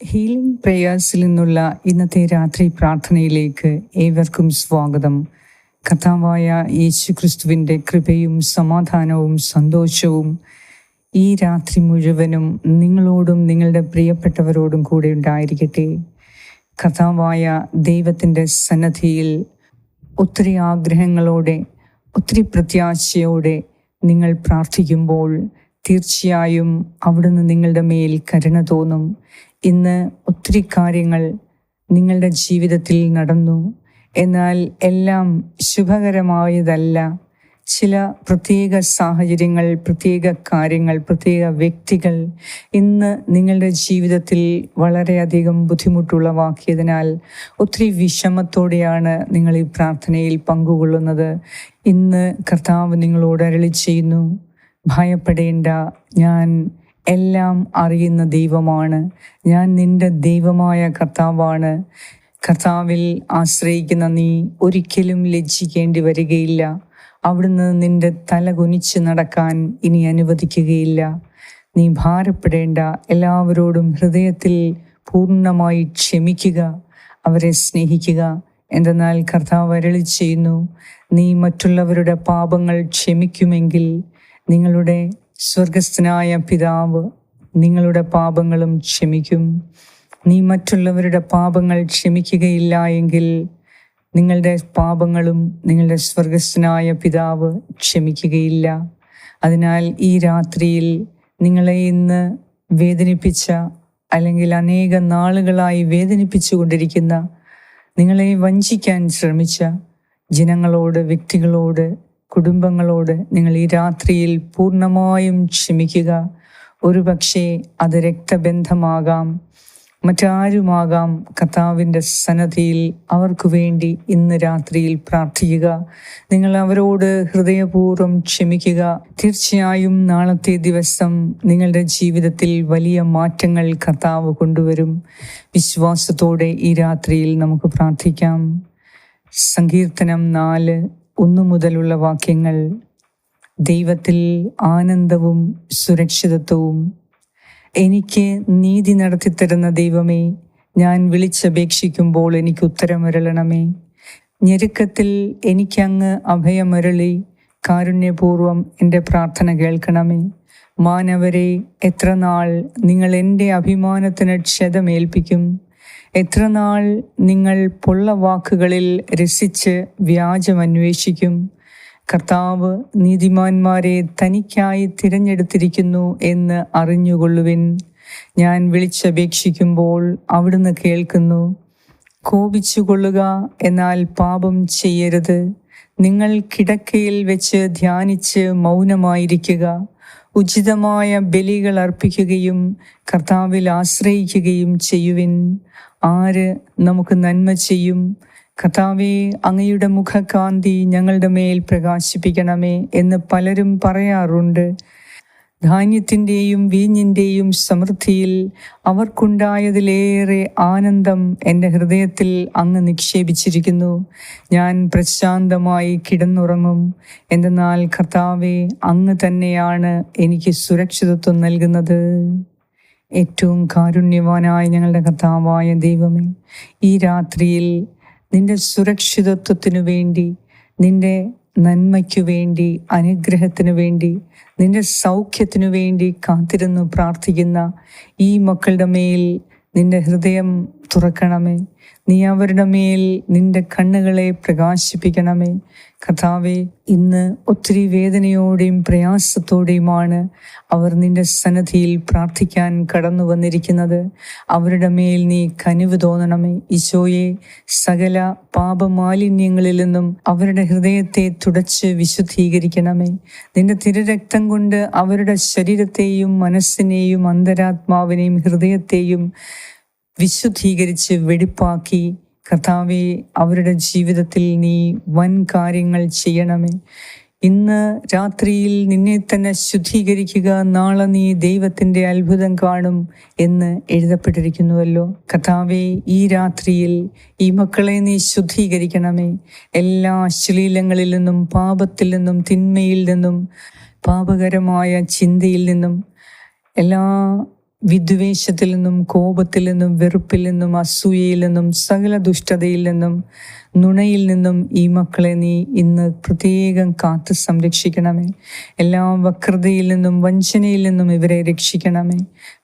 Healing പ്രേയേഴ്സിൽ നിന്നുള്ള ഇന്നത്തെ രാത്രി പ്രാർത്ഥനയിലേക്ക് ഏവർക്കും സ്വാഗതം. കഥാവായ യേശു ക്രിസ്തുവിന്റെ കൃപയും സമാധാനവും സന്തോഷവും ഈ രാത്രി മുഴുവനും നിങ്ങളോടും നിങ്ങളുടെ പ്രിയപ്പെട്ടവരോടും കൂടെ ഉണ്ടായിരിക്കട്ടെ. കഥാവായ ദൈവത്തിന്റെ സന്നദ്ധിയിൽ ഒത്തിരി ആഗ്രഹങ്ങളോടെ ഒത്തിരി പ്രത്യാശയോടെ നിങ്ങൾ പ്രാർത്ഥിക്കുമ്പോൾ തീർച്ചയായും അവിടുന്ന് നിങ്ങളുടെ മേൽ കരുണ തോന്നും. ഇന്ന് ഒത്തിരി കാര്യങ്ങൾ നിങ്ങളുടെ ജീവിതത്തിൽ നടന്നു. എന്നാൽ എല്ലാം ശുഭകരമായതല്ല. ചില പ്രത്യേക സാഹചര്യങ്ങൾ പ്രത്യേക കാര്യങ്ങൾ പ്രത്യേക വ്യക്തികൾ ഇന്ന് നിങ്ങളുടെ ജീവിതത്തിൽ വളരെയധികം ബുദ്ധിമുട്ടുളവാക്കിയതിനാൽ ഒത്തിരി വിഷമത്തോടെയാണ് നിങ്ങൾ ഈ പ്രാർത്ഥനയിൽ പങ്കുകൊള്ളുന്നത്. ഇന്ന് കർത്താവ് നിങ്ങളോട് അരളി ചെയ്യുന്നു ഭയപ്പെടേണ്ട ഞാൻ എല്ലാം അറിയുന്ന ദൈവമാണ്. ഞാൻ നിന്റെ ദൈവമായ കർത്താവാണ്. കർത്താവിൽ ആശ്രയിക്കുന്ന നീ ഒരിക്കലും ലജ്ജിക്കേണ്ടി വരികയില്ല. അവിടുന്ന് നിന്റെ തല കുനിച്ച് നടക്കാൻ ഇനി അനുവദിക്കുകയില്ല. നീ ഭാരപ്പെടേണ്ട. എല്ലാവരോടും ഹൃദയത്തിൽ പൂർണമായി ക്ഷമിക്കുക. അവരെ സ്നേഹിക്കുക. എന്തെന്നാൽ കർത്താവ് അരളി ചെയ്യുന്നു. നീ മറ്റുള്ളവരുടെ പാപങ്ങൾ ക്ഷമിക്കുമെങ്കിൽ നിങ്ങളുടെ സ്വർഗസ്ഥനായ പിതാവ് നിങ്ങളുടെ പാപങ്ങളും ക്ഷമിക്കും. നീ മറ്റുള്ളവരുടെ പാപങ്ങൾ ക്ഷമിക്കുകയില്ല എങ്കിൽ നിങ്ങളുടെ പാപങ്ങളും നിങ്ങളുടെ സ്വർഗസ്ഥനായ പിതാവ് ക്ഷമിക്കുകയില്ല. അതിനാൽ ഈ രാത്രിയിൽ നിങ്ങളെ ഇന്ന് വേദനിപ്പിച്ച അല്ലെങ്കിൽ അനേക നാളുകളായി വേദനിപ്പിച്ചു കൊണ്ടിരിക്കുന്ന നിങ്ങളെ വഞ്ചിക്കാൻ ശ്രമിച്ച ജനങ്ങളോട് വ്യക്തികളോട് കുടുംബങ്ങളോട് നിങ്ങൾ ഈ രാത്രിയിൽ പൂർണമായും ക്ഷമിക്കുക. ഒരുപക്ഷെ അത് രക്തബന്ധമാകാം. മറ്റാരുമാകാം കർത്താവിന്റെ സന്നദ്ധിയിൽ അവർക്കു വേണ്ടി ഇന്ന് രാത്രിയിൽ പ്രാർത്ഥിക്കുക. നിങ്ങൾ അവരോട് ഹൃദയപൂർവം ക്ഷമിക്കുക. തീർച്ചയായും നാളത്തെ ദിവസം നിങ്ങളുടെ ജീവിതത്തിൽ വലിയ മാറ്റങ്ങൾ കർത്താവ് കൊണ്ടുവരും. വിശ്വാസത്തോടെ ഈ രാത്രിയിൽ നമുക്ക് പ്രാർത്ഥിക്കാം. സങ്കീർത്തനം നാല് ഒന്നു മുതലുള്ള വാക്യങ്ങൾ ദൈവത്തിൽ ആനന്ദവും സുരക്ഷിതത്വവും. എനിക്ക് നീതി നടത്തിത്തരുന്ന ദൈവമേ ഞാൻ വിളിച്ചപേക്ഷിക്കുമ്പോൾ എനിക്ക് ഉത്തരമരളണമേ. ഞെരുക്കത്തിൽ എനിക്കങ്ങ് അഭയമരളി കാരുണ്യപൂർവം എന്റെ പ്രാർത്ഥന കേൾക്കണമേ. മാനവരെ എത്ര നാൾ നിങ്ങൾ എന്റെ അഭിമാനത്തിന് ക്ഷതമേൽപ്പിക്കും. എത്ര നാൾ നിങ്ങൾ പൊള്ള വാക്കുകളിൽ രസിച്ച് വ്യാജമന്വേഷിക്കും കർത്താവ് നീതിമാന്മാരെ തനിക്കായി തിരഞ്ഞെടുത്തിരിക്കുന്നു എന്ന് അറിഞ്ഞുകൊള്ളുവിൻ. ഞാൻ വിളിച്ചപേക്ഷിക്കുമ്പോൾ അവിടുന്ന് കേൾക്കുന്നു. കോപിച്ചുകൊള്ളുക എന്നാൽ പാപം ചെയ്യരുത്. നിങ്ങൾ കിടക്കയിൽ വെച്ച് ധ്യാനിച്ച് മൗനമായിരിക്കുക. ഉചിതമായ ബലികൾ അർപ്പിക്കുകയും കർത്താവിൽ ആശ്രയിക്കുകയും ചെയ്യുവിൻ. ആര് നമുക്ക് നന്മ ചെയ്യും? കഥാവേ അങ്ങയുടെ മുഖകാന്തി ഞങ്ങളുടെ മേൽ പ്രകാശിപ്പിക്കണമേ എന്ന് പലരും പറയാറുണ്ട്. ധാന്യത്തിന്റെയും വീഞ്ഞിന്റെയും സമൃദ്ധിയിൽ അവർക്കുണ്ടായതിലേറെ ആനന്ദം എന്റെ ഹൃദയത്തിൽ അങ്ങ് നിക്ഷേപിച്ചിരിക്കുന്നു. ഞാൻ പ്രശാന്തമായി കിടന്നുറങ്ങും. എന്തെന്നാൽ കർത്താവെ അങ്ങ് തന്നെയാണ് എനിക്ക് സുരക്ഷിതത്വം നൽകുന്നത്. ഏറ്റവും കാരുണ്യവാനായ ഞങ്ങളുടെ കർത്താവായ ദൈവമേ ഈ രാത്രിയിൽ നിന്റെ സുരക്ഷിതത്വത്തിനു വേണ്ടി നിന്റെ നന്മയ്ക്കു വേണ്ടി അനുഗ്രഹത്തിനു വേണ്ടി നിന്റെ സൗഖ്യത്തിനു വേണ്ടി കാത്തിരുന്നു പ്രാർത്ഥിക്കുന്ന ഈ മക്കളുടെ മേൽ നിന്റെ ഹൃദയം തുറക്കണമേ. നീ അവരുടെ മേൽ നിന്റെ കണ്ണുകളെ പ്രകാശിപ്പിക്കണമേ. കഥാവെ ഇന്ന് ഒത്തിരി വേദനയോടെയും പ്രയാസത്തോടെയുമാണ് അവർ നിന്റെ സന്നദ്ധിയിൽ പ്രാർത്ഥിക്കാൻ കടന്നു വന്നിരിക്കുന്നത്. അവരുടെ മേൽ നീ കനിവ് തോന്നണമേ. ഈശോയെ സകല പാപമാലിന്യങ്ങളിൽ നിന്നും അവരുടെ ഹൃദയത്തെ തുടച്ച് വിശുദ്ധീകരിക്കണമേ. നിന്റെ തിരുരക്തം കൊണ്ട് അവരുടെ ശരീരത്തെയും മനസ്സിനെയും അന്തരാത്മാവിനെയും ഹൃദയത്തെയും വിശുദ്ധീകരിച്ച് വെടിപ്പാക്കി കർത്താവെ അവരുടെ ജീവിതത്തിൽ നീ വൻ കാര്യങ്ങൾ ചെയ്യണമേ. ഇന്ന് രാത്രിയിൽ നിന്നെ തന്നെ ശുദ്ധീകരിക്കുക നാളെ നീ ദൈവത്തിന്റെ അത്ഭുതം കാണും എന്ന് എഴുതപ്പെട്ടിരിക്കുന്നുവല്ലോ. കഥാവെ ഈ രാത്രിയിൽ ഈ മക്കളെ നീ ശുദ്ധീകരിക്കണമേ. എല്ലാ അശ്ലീലങ്ങളിൽ നിന്നും പാപത്തിൽ നിന്നും തിന്മയിൽ നിന്നും പാപകരമായ ചിന്തയിൽ നിന്നും എല്ലാ വിദ്വേഷത്തിൽ നിന്നും കോപത്തിൽ നിന്നും വെറുപ്പിൽ നിന്നും അസൂയയിൽ നിന്നും സകല ദുഷ്ടതയിൽ നിന്നും നുണയിൽ നിന്നും ഈ മക്കളെ നീ ഇന്ന് പ്രത്യേകം കാത്തു സംരക്ഷിക്കണമേ. എല്ലാ വക്രതയിൽ നിന്നും വഞ്ചനയിൽ നിന്നും ഇവരെ രക്ഷിക്കണമേ.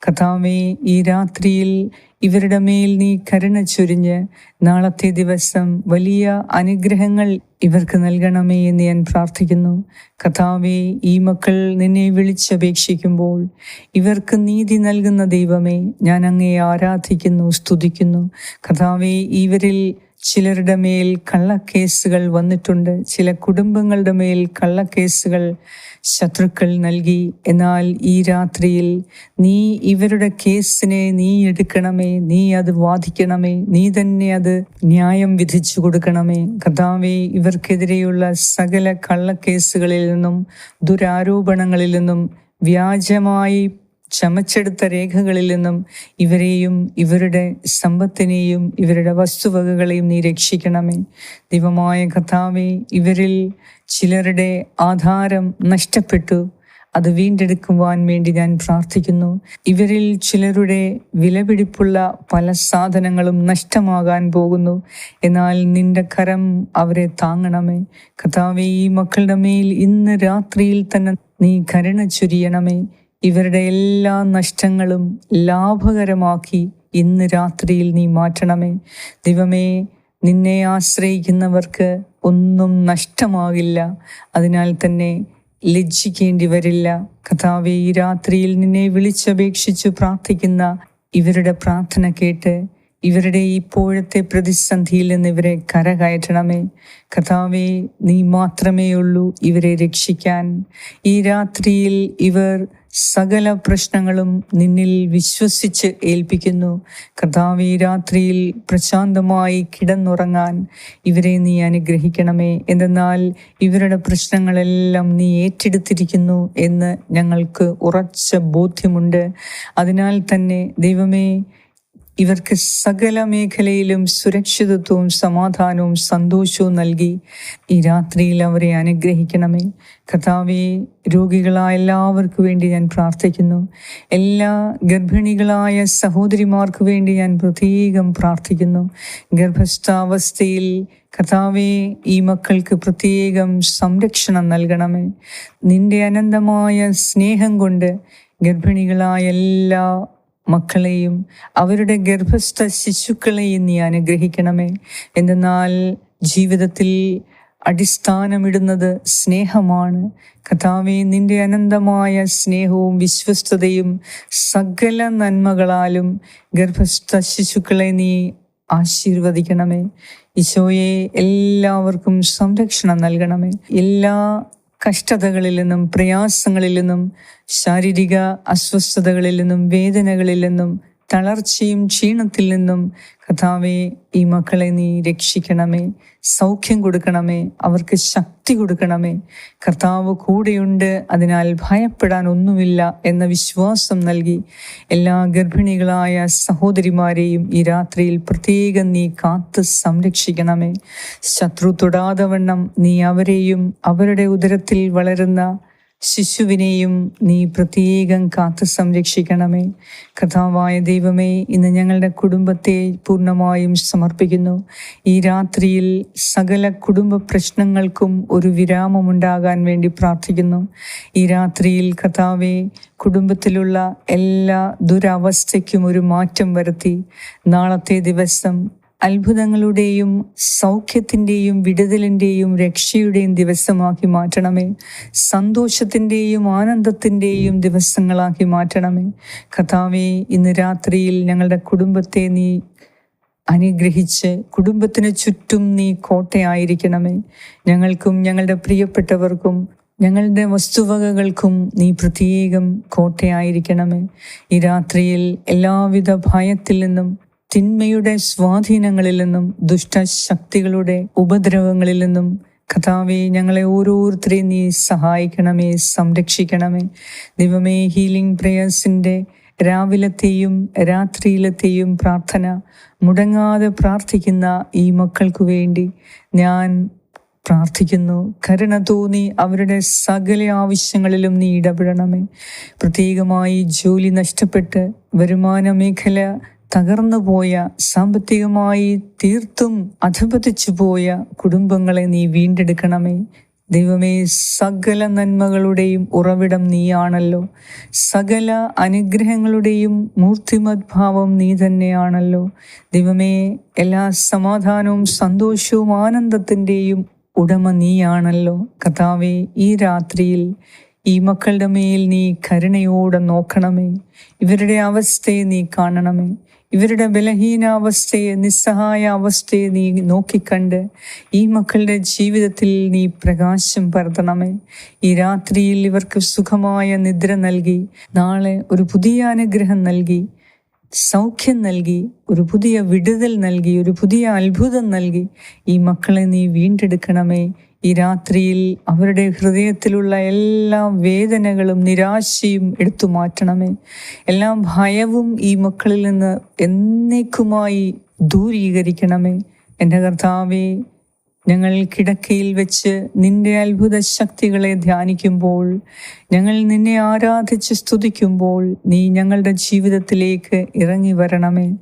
കഥാവേ ഈ രാത്രിയിൽ ഇവരുടെ മേൽ നീ കരുണ ചൊരിഞ്ഞ് നാളത്തെ ദിവസം വലിയ അനുഗ്രഹങ്ങൾ ഇവർക്ക് നൽകണമേ എന്ന് ഞാൻ പ്രാർത്ഥിക്കുന്നു. കഥാവേ ഈ മക്കൾ നിന്നെ വിളിച്ചപേക്ഷിക്കുമ്പോൾ ഇവർക്ക് നീതി നൽകുന്ന ദൈവമേ ഞാൻ അങ്ങയെ ആരാധിക്കുന്നു സ്തുതിക്കുന്നു. കഥാവേ ഇവരിൽ ചിലരുടെ മേൽ കള്ളക്കേസുകൾ വന്നിട്ടുണ്ട്. ചില കുടുംബങ്ങളുടെ മേൽ കള്ളക്കേസുകൾ ശത്രുക്കൾ നൽകി. എന്നാൽ ഈ രാത്രിയിൽ നീ ഇവരുടെ കേസിനെ നീ എടുക്കണമേ നീ അത് വാദിക്കണമേ നീ തന്നെ അത് ന്യായം വിധിച്ചു കൊടുക്കണമേ. കഥാവേ ഇവർക്കെതിരെയുള്ള സകല കള്ളക്കേസുകളിൽ നിന്നും ദുരാരോപണങ്ങളിൽ നിന്നും വ്യാജമായി ചമച്ചെടുത്ത രേഖകളിൽ നിന്നും ഇവരെയും ഇവരുടെ സമ്പത്തിനെയും ഇവരുടെ വസ്തുവകകളെയും നീ രക്ഷിക്കണമേ. ദൈവമായ കഥാവെ ഇവരിൽ ചിലരുടെ ആധാരം നഷ്ടപ്പെട്ടു. അത് വീണ്ടെടുക്കുവാൻ വേണ്ടി ഞാൻ പ്രാർത്ഥിക്കുന്നു. ഇവരിൽ ചിലരുടെ വിലപിടിപ്പുള്ള പല സാധനങ്ങളും നഷ്ടമാകാൻ പോകുന്നു. എന്നാൽ നിന്റെ കരം അവരെ താങ്ങണമേ. കഥാവെ ഈ മക്കളുടെ മേൽ ഇന്ന് രാത്രിയിൽ തന്നെ നീ കരുണ ചൊരിയണമേ. ഇവരുടെ എല്ലാ നഷ്ടങ്ങളും ലാഭകരമാക്കി ഇന്ന് രാത്രിയിൽ നീ മാറ്റണമേ. ദൈവമേ നിന്നെ ആശ്രയിക്കുന്നവർക്ക് ഒന്നും നഷ്ടമാകില്ല. അതിനാൽ തന്നെ ലജ്ജിക്കേണ്ടി വരില്ല. കഥാവെ ഈ രാത്രിയിൽ നിന്നെ വിളിച്ചപേക്ഷിച്ചു പ്രാർത്ഥിക്കുന്ന ഇവരുടെ പ്രാർത്ഥന കേട്ട് ഇവരുടെ ഇപ്പോഴത്തെ പ്രതിസന്ധിയിൽ നിന്ന് ഇവരെ കരകയറ്റണമേ. കഥാവെ നീ മാത്രമേ ഉള്ളൂ ഇവരെ രക്ഷിക്കാൻ. ഈ രാത്രിയിൽ ഇവർ സകല പ്രശ്നങ്ങളും നിന്നിൽ വിശ്വസിച്ച് ഏൽപ്പിക്കുന്നു. കർത്താവ് ഈ രാത്രിയിൽ പ്രശാന്തമായി കിടന്നുറങ്ങാൻ ഇവരെ നീ അനുഗ്രഹിക്കണമേ. എന്തെന്നാൽ ഇവരുടെ പ്രശ്നങ്ങളെല്ലാം നീ ഏറ്റെടുത്തിരിക്കുന്നു എന്ന് ഞങ്ങൾക്ക് ഉറച്ച ബോധ്യമുണ്ട്. അതിനാൽ തന്നെ ദൈവമേ ഇവർക്ക് സകല മേഖലയിലും സുരക്ഷിതത്വവും സമാധാനവും സന്തോഷവും നൽകി. ഈ രാത്രിയിൽ അവരെ അനുഗ്രഹിക്കണമേ. കർത്താവെ രോഗികളായ എല്ലാവർക്കു വേണ്ടി ഞാൻ പ്രാർത്ഥിക്കുന്നു. എല്ലാ ഗർഭിണികളായ സഹോദരിമാർക്ക് വേണ്ടി ഞാൻ പ്രത്യേകം പ്രാർത്ഥിക്കുന്നു. ഗർഭസ്ഥാവസ്ഥയിൽ കഥാവെ ഈ മക്കൾക്ക് പ്രത്യേകം സംരക്ഷണം നൽകണമേ. നിന്റെ അനന്തമായ സ്നേഹം കൊണ്ട് ഗർഭിണികളായ എല്ലാ മക്കളെയും അവരുടെ ഗർഭസ്ഥ ശിശുക്കളെയും നീ അനുഗ്രഹിക്കണമേ. എന്തെന്നാൽ ജീവിതത്തിൽ അടിസ്ഥാനമിടുന്നത് സ്നേഹമാണ്. കഥാവെ നിന്റെ അനന്തമായ സ്നേഹവും വിശ്വസ്തതയും സകല നന്മകളാലും ഗർഭസ്ഥ ശിശുക്കളെ നീ ആശീർവദിക്കണമേ. ഈശോയെ എല്ലാവർക്കും സംരക്ഷണം നൽകണമേ. എല്ലാ കഷ്ടതകളിൽ നിന്നും പ്രയാസങ്ങളിൽ നിന്നും ശാരീരിക അസ്വസ്ഥതകളിൽ നിന്നും വേദനകളിൽ നിന്നും തളർച്ചയും ക്ഷീണത്തിൽ നിന്നും കഥാവെ ഈ മക്കളെ നീ രക്ഷിക്കണമേ സൗഖ്യം കൊടുക്കണമേ അവർക്ക് ശക്തി കൊടുക്കണമേ. കർത്താവ് കൂടെയുണ്ട് അതിനാൽ ഭയപ്പെടാൻ ഒന്നുമില്ല എന്ന വിശ്വാസം നൽകി എല്ലാ ഗർഭിണികളായ സഹോദരിമാരെയും ഈ രാത്രിയിൽ പ്രത്യേകം നീ കാത്ത് സംരക്ഷിക്കണമേ. ശത്രു തൊടാതെ വണ്ണം നീ അവരെയും അവരുടെ ഉദരത്തിൽ വളരുന്ന ശിശുവിനെയും നീ പ്രത്യേകം കാത്തു സംരക്ഷിക്കണമേ. കഥാവായ ദൈവമേ ഇന്ന് ഞങ്ങളുടെ കുടുംബത്തെ പൂർണമായും സമർപ്പിക്കുന്നു. ഈ രാത്രിയിൽ സകല കുടുംബ പ്രശ്നങ്ങൾക്കും ഒരു വിരാമമുണ്ടാകാൻ വേണ്ടി പ്രാർത്ഥിക്കുന്നു. ഈ രാത്രിയിൽ കഥാവെ കുടുംബത്തിലുള്ള എല്ലാ ദുരവസ്ഥയ്ക്കും ഒരു മാറ്റം വരുത്തി. നാളത്തെ ദിവസം അത്ഭുതങ്ങളുടെയും സൗഖ്യത്തിന്റെയും വിടുതലിന്റെയും രക്ഷയുടെയും ദിവസമാക്കി മാറ്റണമേ. സന്തോഷത്തിന്റെയും ആനന്ദത്തിന്റെയും ദിവസങ്ങളാക്കി മാറ്റണമേ. കഥാവേ ഇന്ന് രാത്രിയിൽ ഞങ്ങളുടെ കുടുംബത്തെ നീ അനുഗ്രഹിച്ച് കുടുംബത്തിന് ചുറ്റും നീ കോട്ടയായിരിക്കണമേ. ഞങ്ങൾക്കും ഞങ്ങളുടെ പ്രിയപ്പെട്ടവർക്കും ഞങ്ങളുടെ വസ്തുവകകൾക്കും നീ പ്രത്യേകം കോട്ടയായിരിക്കണമേ. ഈ രാത്രിയിൽ എല്ലാവിധ ഭയത്തിൽ നിന്നും തിന്മയുടെ സ്വാധീനങ്ങളിൽ നിന്നും ദുഷ്ടശക്തികളുടെ ഉപദ്രവങ്ങളിൽ നിന്നും കഥാവെ ഞങ്ങളെ ഓരോരുത്തരെയും നീ സഹായിക്കണമേ സംരക്ഷിക്കണമേ. ദൈവമേ ഹീലിംഗ് പ്രേയേഴ്സിന്റെ രാവിലത്തെയും രാത്രിയിലത്തെയും പ്രാർത്ഥന മുടങ്ങാതെ പ്രാർത്ഥിക്കുന്ന ഈ മക്കൾക്കു വേണ്ടി ഞാൻ പ്രാർത്ഥിക്കുന്നു. കരുണ തോന്നി അവരുടെ സകല ആവശ്യങ്ങളിലും നീ ഇടപെടണമേ. പ്രത്യേകമായി ജോലി നഷ്ടപ്പെട്ട് വരുമാന മേഖല തകർന്നു പോയ സാമ്പത്തികമായി തീർത്തും അധപതിച്ചു പോയ കുടുംബങ്ങളെ നീ വീണ്ടെടുക്കണമേ. ദൈവമേ സകല നന്മകളുടെയും ഉറവിടം നീയാണല്ലോ. സകല അനുഗ്രഹങ്ങളുടെയും മൂർത്തിമദ്ഭാവം നീ തന്നെയാണല്ലോ. ദൈവമേ എല്ലാ സമാധാനവും സന്തോഷവും ആനന്ദത്തിന്റെയും ഉടമ നീയാണല്ലോ. കഥാവേ ഈ രാത്രിയിൽ ഈ മക്കളുടെ മേൽ നീ കരുണയോടെ നോക്കണമേ. ഇവരുടെ അവസ്ഥയെ നീ കാണണമേ. ഇവരുടെ ബലഹീനാവസ്ഥയെ നിസ്സഹായ അവസ്ഥയെ നീ നോക്കിക്കണ്ട്. ഈ മക്കളുടെ ജീവിതത്തിൽ നീ പ്രകാശം പരത്തണമേ. ഈ രാത്രിയിൽ ഇവർക്ക് സുഖമായ നിദ്ര നൽകി നാളെ ഒരു പുതിയ അനുഗ്രഹം നൽകി സൗഖ്യം നൽകി ഒരു പുതിയ വിടുതൽ നൽകി ഒരു പുതിയ അത്ഭുതം നൽകി ഈ മക്കളെ നീ വീണ്ടെടുക്കണമേ. ഈ രാത്രിയിൽ അവരുടെ ഹൃദയത്തിലുള്ള എല്ലാ വേദനകളും നിരാശയും എടുത്തു മാറ്റണമേ. എല്ലാ ഭയവും ഈ മക്കളിൽ നിന്ന് എന്നേക്കുമായി ദൂരീകരിക്കണമേ. എന്റെ കർത്താവേ ഞങ്ങൾ കിടക്കയിൽ വെച്ച് നിന്റെ അത്ഭുത ശക്തികളെ ധ്യാനിക്കുമ്പോൾ ഞങ്ങൾ നിന്നെ ആരാധിച്ച് സ്തുതിക്കുമ്പോൾ നീ ഞങ്ങളുടെ ജീവിതത്തിലേക്ക് ഇറങ്ങി വരണമേ.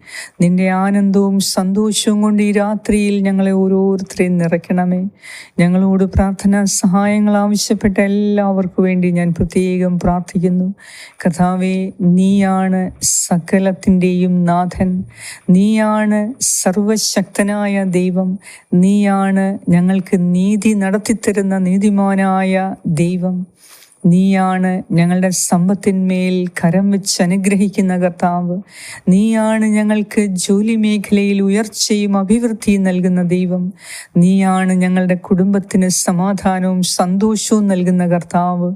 നിന്റെ ആനന്ദവും സന്തോഷവും കൊണ്ട് ഈ രാത്രിയിൽ ഞങ്ങളെ ഓരോരുത്തരെയും നിറയ്ക്കണമേ. ഞങ്ങളോട് പ്രാർത്ഥനാ സഹായങ്ങൾ ആവശ്യപ്പെട്ട എല്ലാവർക്കും വേണ്ടി ഞാൻ പ്രത്യേകം പ്രാർത്ഥിക്കുന്നു. കഥാവേ നീയാണ് സകലത്തിന്റെയും നാഥൻ. നീയാണ് സർവശക്തനായ ദൈവം. നീയാണ് ഞങ്ങൾക്ക് നീതി നടത്തിത്തരുന്ന നീതിമാനായ ദൈവം. നീയാണ് ഞങ്ങളുടെ സമ്പത്തിന്മേൽ കരം വെച്ച് അനുഗ്രഹിക്കുന്ന കർത്താവ്. നീയാണ് ഞങ്ങൾക്ക് ജോലി മേഖലയിൽ ഉയർച്ചയും അഭിവൃദ്ധിയും നൽകുന്ന ദൈവം. നീയാണ് ഞങ്ങളുടെ കുടുംബത്തിന് സമാധാനവും സന്തോഷവും നൽകുന്ന കർത്താവ്.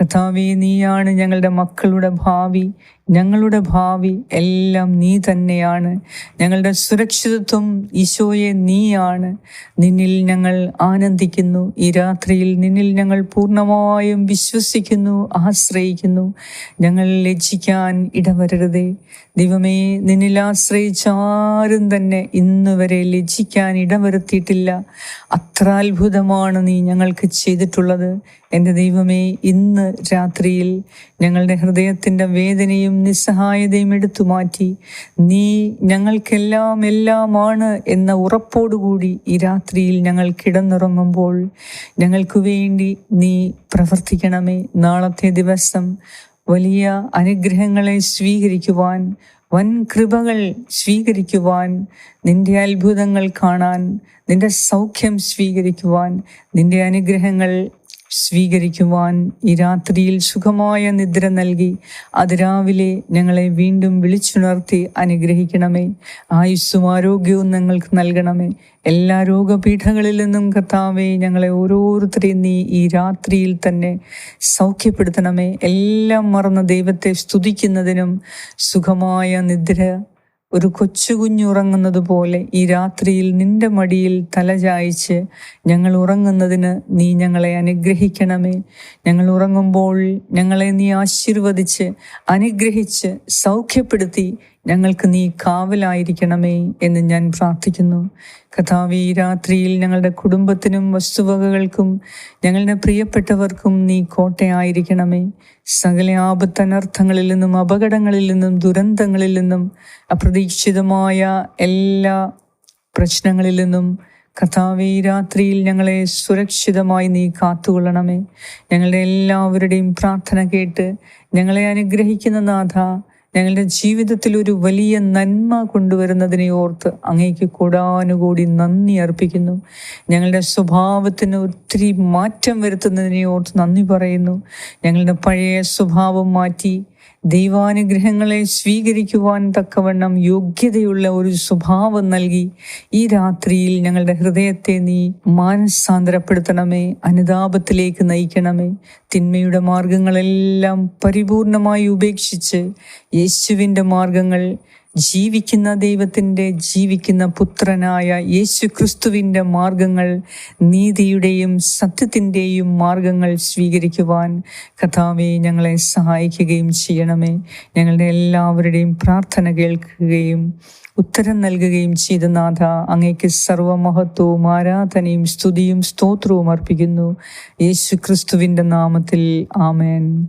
കർത്താവെ നീയാണ് ഞങ്ങളുടെ മക്കളുടെ ഭാവി. ഞങ്ങളുടെ ഭാവി എല്ലാം നീ തന്നെയാണ്. ഞങ്ങളുടെ സുരക്ഷിതത്വം ഈശോയെ നീയാണ്. നിന്നിൽ ഞങ്ങൾ ആനന്ദിക്കുന്നു. ഈ രാത്രിയിൽ നിന്നിൽ ഞങ്ങൾ പൂർണമായും വിശ്വസിക്കുന്നു ആശ്രയിക്കുന്നു. ഞങ്ങൾ ലജ്ജിക്കാൻ ഇടവരരുതേ. ദൈവമേ നിന്നിൽ ആശ്രയിച്ചാരും തന്നെ ഇന്ന് വരെ ലജ്ജിക്കാൻ ഇടവരുത്തിയിട്ടില്ല. അത്ര അത്ഭുതമാണ് നീ ഞങ്ങൾക്ക് ചെയ്തിട്ടുള്ളത്. എന്റെ ദൈവമേ ഇന്ന് രാത്രിയിൽ ഞങ്ങളുടെ ഹൃദയത്തിന്റെ വേദനയും നിസ്സഹായതയും എടുത്തു മാറ്റി. നീ ഞങ്ങൾക്കെല്ലാം എല്ലാമാണ് എന്ന ഉറപ്പോടുകൂടി ഈ രാത്രിയിൽ ഞങ്ങൾ കിടന്നുറങ്ങുമ്പോൾ ഞങ്ങൾക്ക് വേണ്ടി നീ പ്രവർത്തിക്കണമേ. നാളത്തെ ദിവസം വലിയ അനുഗ്രഹങ്ങളെ സ്വീകരിക്കുവാൻ വൻ കൃപകൾ സ്വീകരിക്കുവാൻ നിന്റെ അത്ഭുതങ്ങൾ കാണാൻ നിന്റെ സൗഖ്യം സ്വീകരിക്കുവാൻ നിന്റെ അനുഗ്രഹങ്ങൾ സ്വീകരിക്കുവാൻ ഈ രാത്രിയിൽ സുഖമായ നിദ്ര നൽകി അതിരാവിലെ ഞങ്ങളെ വീണ്ടും വിളിച്ചുണർത്തി അനുഗ്രഹിക്കണമേ. ആയുസ്സും ആരോഗ്യവും ഞങ്ങൾക്ക് നൽകണമേ. എല്ലാ രോഗപീഠങ്ങളിൽ നിന്നും കർത്താവെ ഞങ്ങളെ ഓരോരുത്തരെയും നീ ഈ രാത്രിയിൽ തന്നെ സൗഖ്യപ്പെടുത്തണമേ. എല്ലാം മറന്ന ദൈവത്തെ സ്തുതിക്കുന്നതിനും സുഖമായ നിദ്ര ഒരു കൊച്ചുകുഞ്ഞുറങ്ങുന്നത് പോലെ ഈ രാത്രിയിൽ നിന്റെ മടിയിൽ തലചായിച്ച് ഞങ്ങൾ ഉറങ്ങുന്നതിന് നീ ഞങ്ങളെ അനുഗ്രഹിക്കണമേ. ഞങ്ങൾ ഉറങ്ങുമ്പോൾ ഞങ്ങളെ നീ ആശീർവദിച്ച് അനുഗ്രഹിച്ച് സൗഖ്യപ്പെടുത്തി ഞങ്ങൾക്ക് നീ കാവലായിരിക്കണമേ എന്ന് ഞാൻ പ്രാർത്ഥിക്കുന്നു. കഥാവി രാത്രിയിൽ ഞങ്ങളുടെ കുടുംബത്തിനും വസ്തുവകകൾക്കും ഞങ്ങളുടെ പ്രിയപ്പെട്ടവർക്കും നീ കോട്ടയായിരിക്കണമേ. സകല ആപത്തനർത്ഥങ്ങളിൽ നിന്നും അപകടങ്ങളിൽ നിന്നും ദുരന്തങ്ങളിൽ നിന്നും അപ്രതീക്ഷിതമായ എല്ലാ പ്രശ്നങ്ങളിൽ നിന്നും കഥാവി രാത്രിയിൽ ഞങ്ങളെ സുരക്ഷിതമായി നീ കാത്തുകൊള്ളണമേ. ഞങ്ങളുടെ എല്ലാവരുടെയും പ്രാർത്ഥന കേട്ട് ഞങ്ങളെ അനുഗ്രഹിക്കുന്ന നാഥ ഞങ്ങളുടെ ജീവിതത്തിൽ ഒരു വലിയ നന്മ കൊണ്ടുവരുന്നതിനെ ഓർത്ത് അങ്ങേക്ക് കൂടാനുകൂടി നന്ദി അർപ്പിക്കുന്നു. ഞങ്ങളുടെ സ്വഭാവത്തിന് ഒത്തിരി മാറ്റം വരുത്തുന്നതിനെ ഓർത്ത് നന്ദി പറയുന്നു. ഞങ്ങളുടെ പഴയ സ്വഭാവം മാറ്റി ദൈവാനുഗ്രഹങ്ങളെ സ്വീകരിക്കുവാൻ തക്കവണ്ണം യോഗ്യതയുള്ള ഒരു സ്വഭാവം നൽകി ഈ രാത്രിയിൽ ഞങ്ങളുടെ ഹൃദയത്തെ നീ മാനസാന്തരപ്പെടുത്തണമേ അനുതാപത്തിലേക്ക് നയിക്കണമേ. തിന്മയുടെ മാർഗങ്ങളെല്ലാം പരിപൂർണമായി ഉപേക്ഷിച്ച് യേശുവിന്റെ മാർഗങ്ങൾ ജീവിക്കുന്ന ദൈവത്തിന്റെ ജീവിക്കുന്ന പുത്രനായ യേശു ക്രിസ്തുവിന്റെ മാർഗങ്ങൾ നീതിയുടെയും സത്യത്തിന്റെയും മാർഗങ്ങൾ സ്വീകരിക്കുവാൻ കഥാവെ ഞങ്ങളെ സഹായിക്കുകയും ചെയ്യണമേ. ഞങ്ങളുടെ എല്ലാവരുടെയും പ്രാർത്ഥന കേൾക്കുകയും ഉത്തരം നൽകുകയും ചെയ്ത നാഥ അങ്ങേക്ക് സർവമഹത്വവും ആരാധനയും സ്തുതിയും സ്തോത്രവും അർപ്പിക്കുന്നു. യേശു ക്രിസ്തുവിന്റെ നാമത്തിൽ ആമേൻ.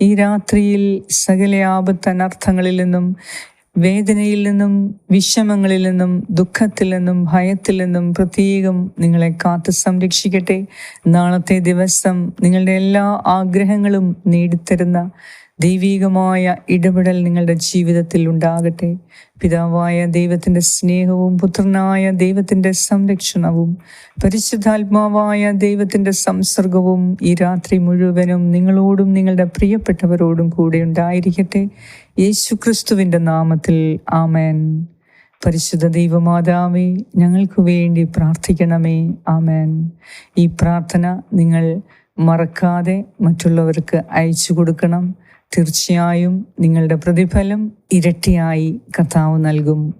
ഈ രാത്രിയിൽ സകല ആപത്ത് അനർത്ഥങ്ങളിൽ നിന്നും വേദനയിൽ നിന്നും വിഷമങ്ങളിൽ നിന്നും ദുഃഖത്തിൽ നിന്നും ഭയത്തിൽ നിന്നും പ്രത്യേകം നിങ്ങളെ കാത്തു സംരക്ഷിക്കട്ടെ. നാളത്തെ ദിവസം നിങ്ങളുടെ എല്ലാ ആഗ്രഹങ്ങളും നേടിത്തരുന്ന ദൈവീകമായ ഇടപെടൽ നിങ്ങളുടെ ജീവിതത്തിൽ ഉണ്ടാകട്ടെ. പിതാവായ ദൈവത്തിന്റെ സ്നേഹവും പുത്രനായ ദൈവത്തിന്റെ സംരക്ഷണവും പരിശുദ്ധാത്മാവായ ദൈവത്തിന്റെ സംസർഗവും ഈ രാത്രി മുഴുവനും നിങ്ങളോടും നിങ്ങളുടെ പ്രിയപ്പെട്ടവരോടും കൂടെ ഉണ്ടായിരിക്കട്ടെ. യേശു ക്രിസ്തുവിന്റെ നാമത്തിൽ ആമേൻ. പരിശുദ്ധ ദൈവമാതാവേ ഞങ്ങൾക്ക് വേണ്ടി പ്രാർത്ഥിക്കണമേ. ആമേൻ. ഈ പ്രാർത്ഥന നിങ്ങൾ മറക്കാതെ മറ്റുള്ളവർക്ക് അയച്ചു കൊടുക്കണം. തീർച്ചയായും നിങ്ങളുടെ പ്രതിഫലം ഇരട്ടിയായി കർത്താവ് നൽകും.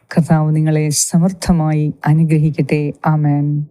കർത്താവ് നിങ്ങളെ സമർത്ഥമായി അനുഗ്രഹിക്കട്ടെ. ആമേൻ.